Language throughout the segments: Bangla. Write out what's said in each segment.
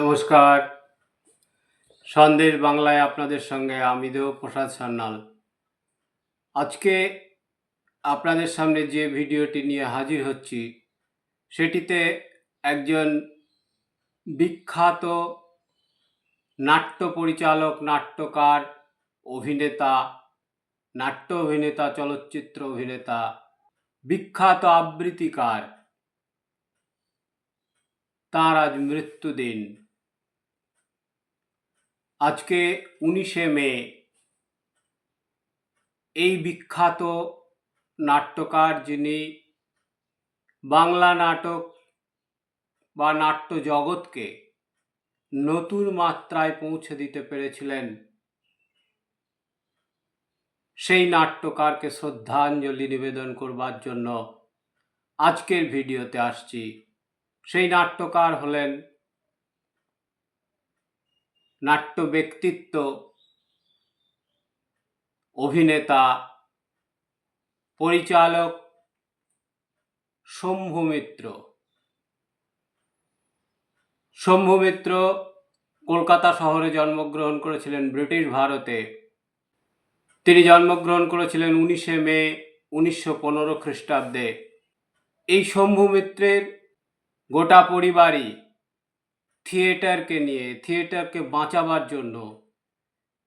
নমস্কার। সন্দেশ বাংলায় আপনাদের সঙ্গে আমি দেব প্রসাদ সান্যাল। আজকে আপনাদের সামনে যে ভিডিওটি নিয়ে হাজির হচ্ছি, সেটিতে একজন বিখ্যাত নাট্য পরিচালক নাট্যকার, অভিনেতা, নাট্য অভিনেতা, চলচ্চিত্র অভিনেতা, বিখ্যাত আবৃত্তিকার। তার আজ মৃত্যুদিন। আজকে উনিশে মে, এই বিখ্যাত নাট্যকার যিনি বাংলা নাটক বা নাট্য জগৎকে নতুন মাত্রায় পৌঁছে দিতে পেরেছিলেন, সেই নাট্যকারকে শ্রদ্ধাঞ্জলি নিবেদন করবার জন্য আজকের ভিডিওতে আসছি। সেই নাট্যকার হলেন নাট্য ব্যক্তিত্ব অভিনেতা, পরিচালক শম্ভু মিত্র শম্ভু মিত্র কলকাতা শহরে জন্মগ্রহণ করেছিলেন ব্রিটিশ ভারতে। তিনি জন্মগ্রহণ করেছিলেন উনিশে মে উনিশশো পনেরো খ্রিস্টাব্দে। এই শম্ভু মিত্রের গোটা পরিবারই থিয়েটারকে নিয়ে থিয়েটারকে বাঁচাবার জন্য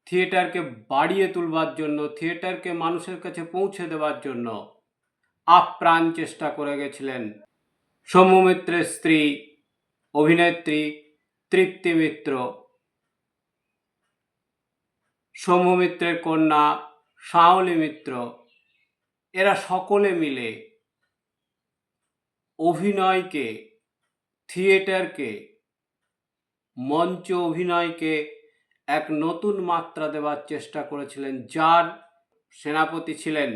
থিয়েটারকে বাড়িয়ে তুলবার জন্য থিয়েটারকে মানুষের কাছে পৌঁছে দেওয়ার জন্য আপ্রাণ চেষ্টা করে গেছিলেন সৌম্য মিত্রের স্ত্রী, অভিনেত্রী তৃপ্তি মিত্র। সৌম্য মিত্রের কন্যা শাওলি মিত্র। এরা সকলে মিলে অভিনয়কে থিয়েটারকে মঞ্চ অভিনয়কে এক নতুন মাত্রা দেওয়ার চেষ্টা করেছিলেন যার সেনাপতি ছিলেন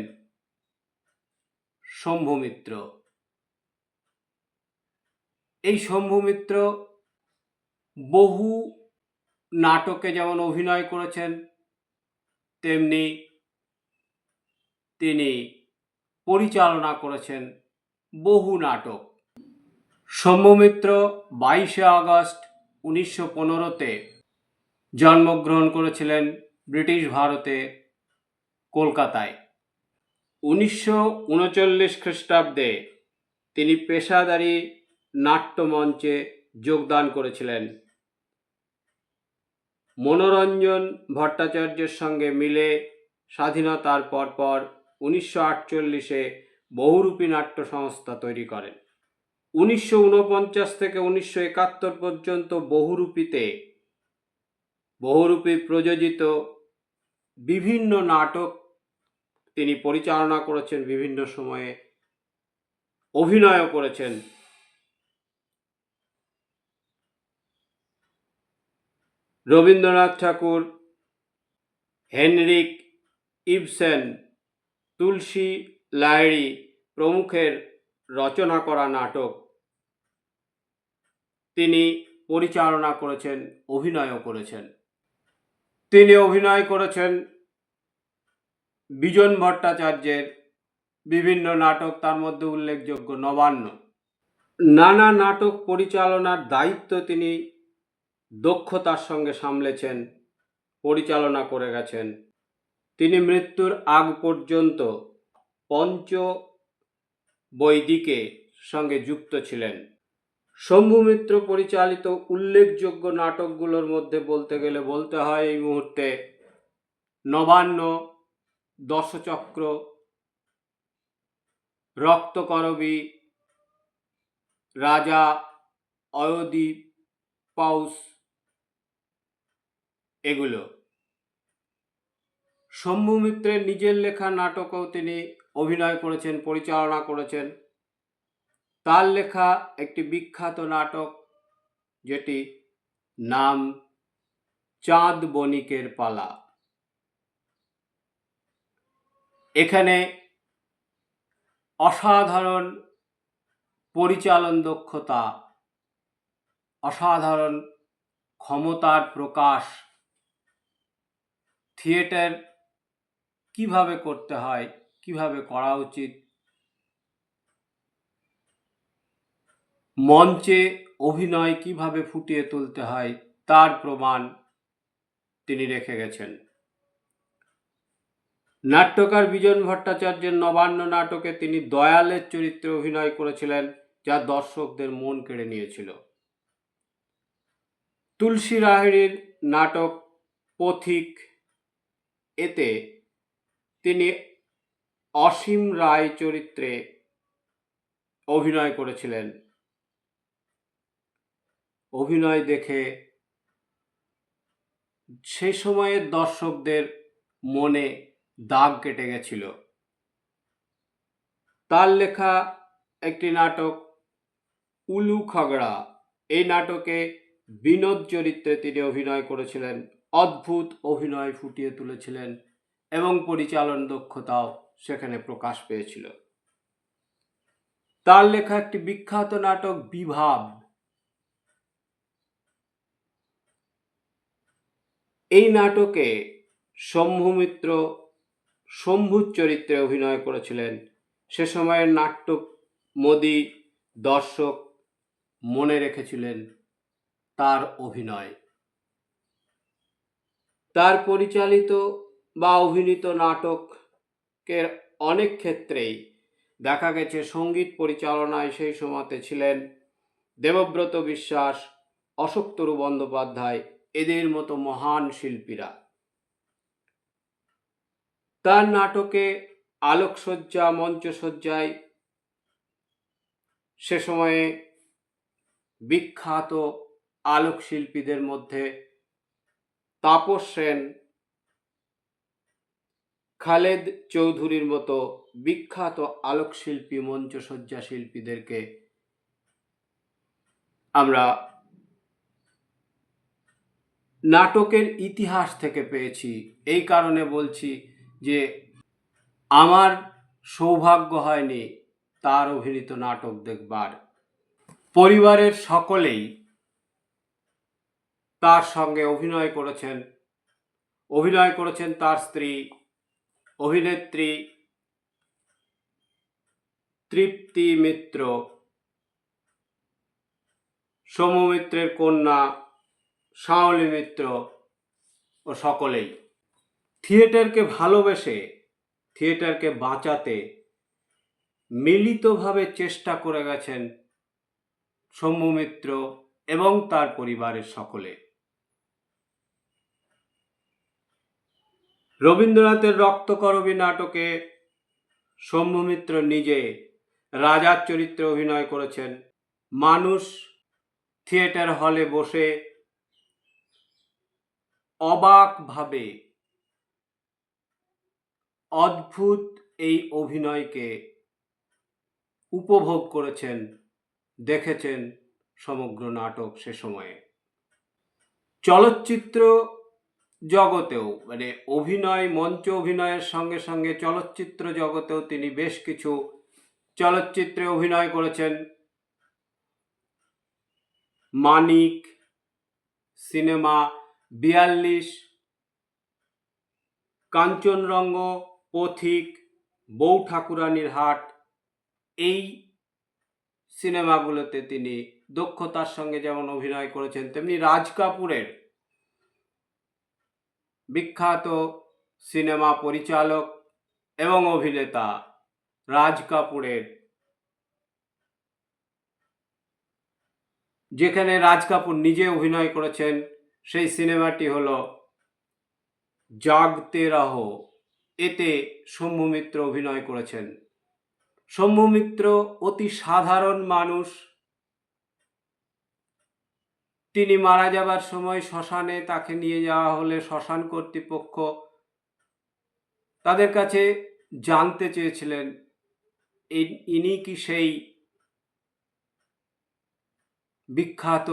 শম্ভু মিত্র। এই শম্ভু মিত্র বহু নাটকে যেমন অভিনয় করেছেন, তেমনি তিনি পরিচালনা করেছেন বহু নাটক। সৌম্যমিত্র বাইশে আগস্ট উনিশশো পনেরোতে জন্মগ্রহণ করেছিলেন ব্রিটিশ ভারতে কলকাতায়। উনিশশো উনচল্লিশ খ্রিস্টাব্দে তিনি পেশাদারি নাট্যমঞ্চে যোগদান করেছিলেন। মনোরঞ্জন ভট্টাচার্যের সঙ্গে মিলে স্বাধীনতার পরপর উনিশশো আটচল্লিশে বহুরূপী নাট্য সংস্থা তৈরি করেন। উনিশশো উনপঞ্চাশ থেকে উনিশশো একাত্তর পর্যন্ত বহুরূপীতে, বহুরূপী প্রযোজিত বিভিন্ন নাটক তিনি পরিচালনা করেছেন, বিভিন্ন সময়ে অভিনয়ও করেছেন। রবীন্দ্রনাথ ঠাকুর, হেনরিক ইবসেন, তুলসী লাহিড়ী প্রমুখের রচনা করা নাটক। তিনি পরিচালনা করেছেন, অভিনয়ও করেছেন। তিনি অভিনয় করেছেন বিজন ভট্টাচার্যের বিভিন্ন নাটক, তার মধ্যে উল্লেখযোগ্য নবান্ন। নানা নাটক পরিচালনার দায়িত্ব তিনি দক্ষতার সঙ্গে সামলেছেন, পরিচালনা করে গেছেন। তিনি মৃত্যুর আগ পর্যন্ত পঞ্চ বৈদিকে সঙ্গে যুক্ত ছিলেন। শম্ভু মিত্র পরিচালিত উল্লেখযোগ্য নাটকগুলোর মধ্যে বলতে গেলে বলতে হয় এই মুহূর্তে নবান্ন, দশচক্র, রক্তকরবী, রাজা অয়োদীপ পাউস, এগুলো। শম্ভু মিত্রের নিজের লেখা নাটকও তিনি অভিনয় করেছেন, পরিচালনা করেছেন। তার লেখা একটি বিখ্যাত নাটক, যেটি নাম চাঁদ বণিকের পালা। এখানে অসাধারণ পরিচালন দক্ষতা, অসাধারণ ক্ষমতার প্রকাশ, থিয়েটার কীভাবে করতে হয় কীভাবে করা উচিত? মঞ্চে অভিনয় কীভাবে ফুটিয়ে তুলতে হয়, তার প্রমাণ তিনি রেখে গেছেন। নাট্যকার বিজন ভট্টাচার্যের নবান্ন নাটকে তিনি দয়ালের চরিত্রে অভিনয় করেছিলেন, যা দর্শকদের মন কেড়ে নিয়েছিল। তুলসী রাহেরির নাটক পথিক, এতে তিনি অসীম রায় চরিত্রে অভিনয় করেছিলেন। অভিনয় দেখে সে সময়ের দর্শকদের মনে দাগ কেটে গেছিল। তার লেখা একটি নাটক, উলু খগড়া। এই নাটকে বিনোদ চরিত্রে তিনি অভিনয় করেছিলেন, অদ্ভুত অভিনয় ফুটিয়ে তুলেছিলেন এবং পরিচালন দক্ষতাও সেখানে প্রকাশ পেয়েছিল। তার লেখা একটি বিখ্যাত নাটক, বিভাব। এই নাটকে শম্ভু মিত্র, শম্ভুর চরিত্রে অভিনয় করেছিলেন। সে সময়ের নাট্য মোদি দর্শক মনে রেখেছিলেন তার অভিনয়। তার পরিচালিত বা অভিনীত নাটকের অনেক ক্ষেত্রেই দেখা গেছে সংগীত পরিচালনায় সেই সময়তে ছিলেন দেবব্রত বিশ্বাস, অশোকতরু বন্দ্যোপাধ্যায়, এদের মতো মহান শিল্পীরা। তার নাটকে আলোকসজ্জা, মঞ্চসজ্জায় সে সময়ে বিখ্যাত আলোকশিল্পীদের মধ্যে তাপস সেন খালেদ চৌধুরীর মতো বিখ্যাত আলোকশিল্পী মঞ্চসজ্জা শিল্পীদেরকে আমরা নাটকের ইতিহাস থেকে পেয়েছি। এই কারণে বলছি যে আমার সৌভাগ্য হয়নি তার অভিনীত নাটক দেখবার। পরিবারের সকলেই তার সঙ্গে অভিনয় করেছেন অভিনয় করেছেন তার স্ত্রী অভিনেত্রী তৃপ্তি মিত্র, সমু মিত্রের কন্যা শাওলি মিত্র ও সকলেই। থিয়েটারকে ভালোবেসে, থিয়েটারকে বাঁচাতে মিলিতভাবে চেষ্টা করে গেছেন শম্ভু মিত্র এবং তার পরিবারের সকলে। রবীন্দ্রনাথের রক্তকরবী নাটকে শম্ভু মিত্র নিজে রাজার চরিত্রে অভিনয় করেছেন। মানুষ থিয়েটার হলে বসে অবাকভাবে অদ্ভুত এই অভিনয়কে উপভোগ করেছেন, দেখেছেন সমগ্র নাটক সে সময়ে। চলচ্চিত্র জগতেও মানে অভিনয়, মঞ্চ অভিনয়ের সঙ্গে সঙ্গে চলচ্চিত্র জগতেও তিনি বেশ কিছু চলচ্চিত্রে অভিনয় করেছেন। মানিক, সিনেমা, বিয়াল্লিশ, কাঞ্চনরঙ্গ, পথিক বউ ঠাকুরানীর হাট, এই সিনেমাগুলোতে তিনি দক্ষতার সঙ্গে যেমন অভিনয় করেছেন, তেমনি রাজ কাপুরের বিখ্যাত সিনেমা পরিচালক এবং অভিনেতা রাজ কাপুরের। যেখানে রাজ কাপুর নিজে অভিনয় করেছেন, সেই সিনেমাটি হল জাগতে রহো। এতে শম্ভু মিত্র অভিনয় করেছেন। শম্ভু মিত্র অতি সাধারণ মানুষ তিনি মারা যাবার সময় শ্মশানে তাকে নিয়ে যাওয়া হলে শ্মশান কর্তৃপক্ষ তাদের কাছে জানতে চেয়েছিলেন ইনি কি সেই বিখ্যাত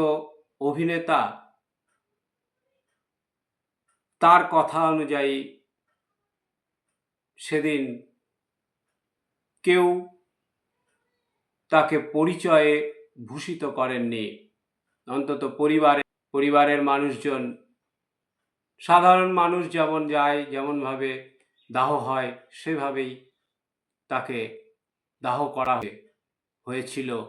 অভিনেতা? তার কথা অনুযায়ী সেদিন কেউ তাকে পরিচয়ে ভূষিত করেননি। অন্তত পরিবারে, পরিবারের মানুষজন, সাধারণ মানুষ যেমন যায়, যেমনভাবে দাহ হয়, সেভাবেই তাকে দাহ করা হয়ে- হয়েছিল।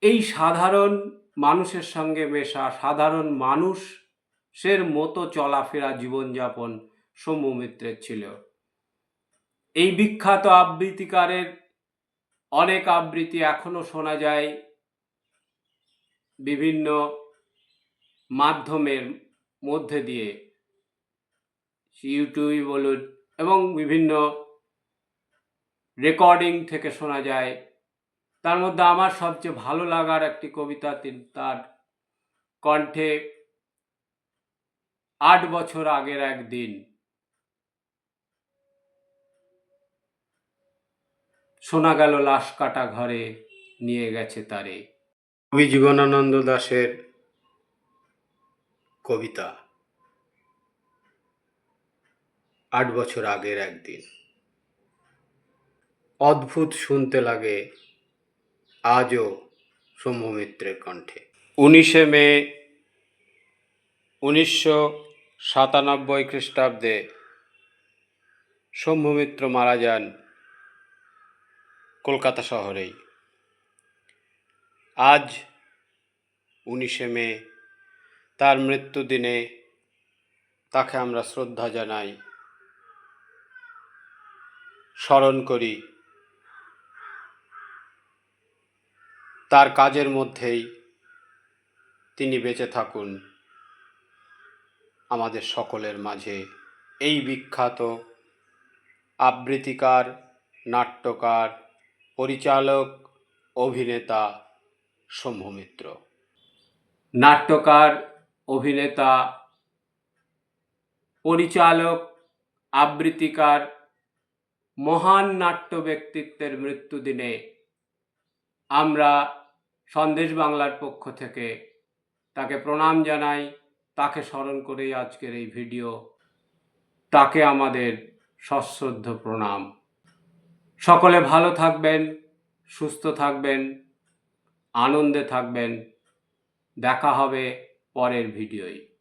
এই সাধারণ মানুষের সঙ্গে মেশা সাধারণ মানুষের মতো চলাফেরা জীবনযাপন সৌম্য মিত্রের ছিল। এই বিখ্যাত আবৃত্তিকারের অনেক আবৃত্তি এখনও শোনা যায়। বিভিন্ন মাধ্যমের মধ্যে দিয়ে ইউটিউব বলুন এবং বিভিন্ন রেকর্ডিং থেকে শোনা যায়। তার মধ্যে আমার সবচেয়ে ভালো লাগার একটি কবিতা তিন- তার কণ্ঠে আট বছর আগের একদিন শোনা গেল লাশ কাটা ঘরে, নিয়ে গেছে তারে। কবি জীবনানন্দ দাশের কবিতা আট বছর আগের একদিন। অদ্ভুত শুনতে লাগে আজও সৌম্যমিত্রের কণ্ঠে। উনিশে মে উনিশশো সাতানব্বই খ্রিস্টাব্দে সৌম্যমিত্র মারা যান কলকাতা শহরেই। আজ উনিশে মে, তার মৃত্যুদিনে তাকে আমরা শ্রদ্ধা জানাই। স্মরণ করি, তার কাজের মধ্যেই তিনি বেঁচে থাকুন আমাদের সকলের মাঝে। এই বিখ্যাত আবৃত্তিকার, নাট্যকার, পরিচালক, অভিনেতা সৌম্যমিত্র। নাট্যকার, অভিনেতা, পরিচালক, আবৃত্তিকার, মহান নাট্য ব্যক্তিত্বের মৃত্যুদিনে আমরা সন্দেশ বাংলার পক্ষ থেকে তাকে প্রণাম জানাই, তাকে স্মরণ করেই আজকের এই ভিডিও, তাকে আমাদের সশ্রদ্ধ প্রণাম। সকলে ভালো থাকবেন, সুস্থ থাকবেন। আনন্দে থাকবেন। দেখা হবে পরের ভিডিওয়।